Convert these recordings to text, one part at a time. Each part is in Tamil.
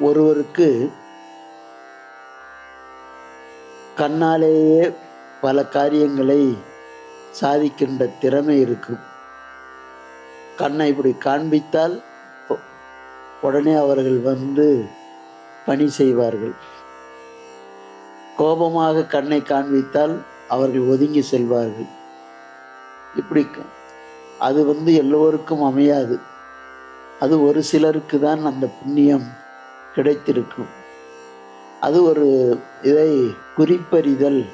ஒருவருக்கு கண்ணாலேயே பல காரியங்களை சாதிக்கின்ற திறமை இருக்கும் கண்ணை இப்படி காண்பித்தால் உடனே அவர்கள் வந்து பணி செய்வார்கள். கோபமாக கண்ணை காண்பித்தால் அவர்கள் ஒதுங்கி செல்வார்கள். இப்படி அது வந்து எல்லோருக்கும் அமையாது. அது ஒரு சிலருக்கு தான் அந்த புண்ணியம். கிடைத்திருக்கும். அது ஒரு இதை குறிப்பறிதல்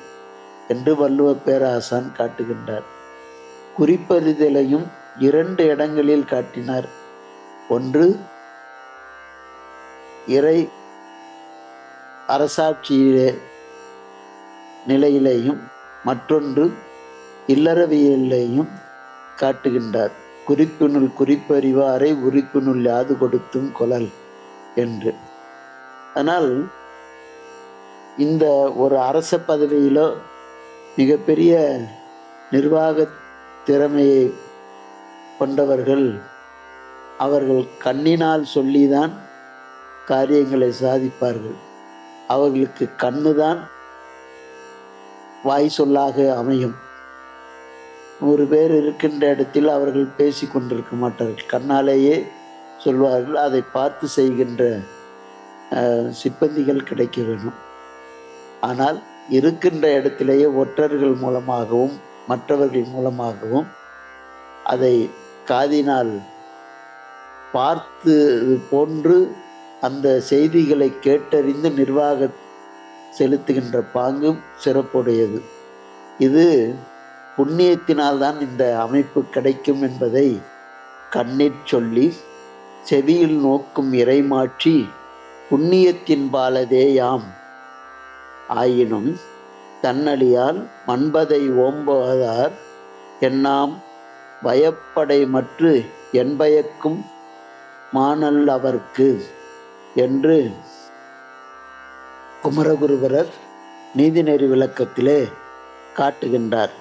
என்று வள்ளுவ பேராசான் காட்டுகின்றார். குறிப்பறிதலையும் இரண்டு இடங்களில் காட்டினார். ஒன்று இறை அரசாட்சியிலே நிலையிலேயும் மற்றொன்று இல்லறவியலையும் காட்டுகின்றார். குறிப்பினுள் குறிப்பறிவாரை உறுப்பினுள் யாது கொடுத்தும் கொலல் என்று. ஆனால் இந்த ஒரு அரச பதவியிலோ மிகப்பெரிய நிர்வாக திறமையை கொண்டவர்கள் அவர்கள் கண்ணினால் சொல்லிதான் காரியங்களை சாதிப்பார்கள். அவர்களுக்கு கண்ணுதான் வாய் சொல்லாக அமையும். நூறு பேர் இருக்கின்ற இடத்தில் அவர்கள் பேசி கொண்டிருக்க மாட்டார்கள். கண்ணாலேயே சொல்வார்கள். அதை பார்த்து செய்கின்ற சிப்பந்திகள் கிடைக்க வேண்டும். ஆனால் இருக்கின்ற இடத்திலேயே ஒற்றர்கள் மூலமாகவும் மற்றவர்கள் மூலமாகவும் அதை காதினால் பார்த்து போன்று அந்த செய்திகளை கேட்டறிந்து நிர்வாக செலுத்துகின்ற பாங்கும் சிறப்புடையது. இது புண்ணியத்தினால்தான் இந்த அமைப்பு கிடைக்கும் என்பதை கண்ணிற் சொல்லி செவியில் நோக்கும் இறைமாற்றி புண்ணியத்தின் ஆயினும் தன்னடியால் மண்பதை ஓம்புவதார் எண்ணாம் பயப்படை மற்று என்பயக்கும் மானல் அவர்க்கு என்று குமரகுருவரர் நீதிநெறி விளக்கத்திலே காட்டுகின்றார்.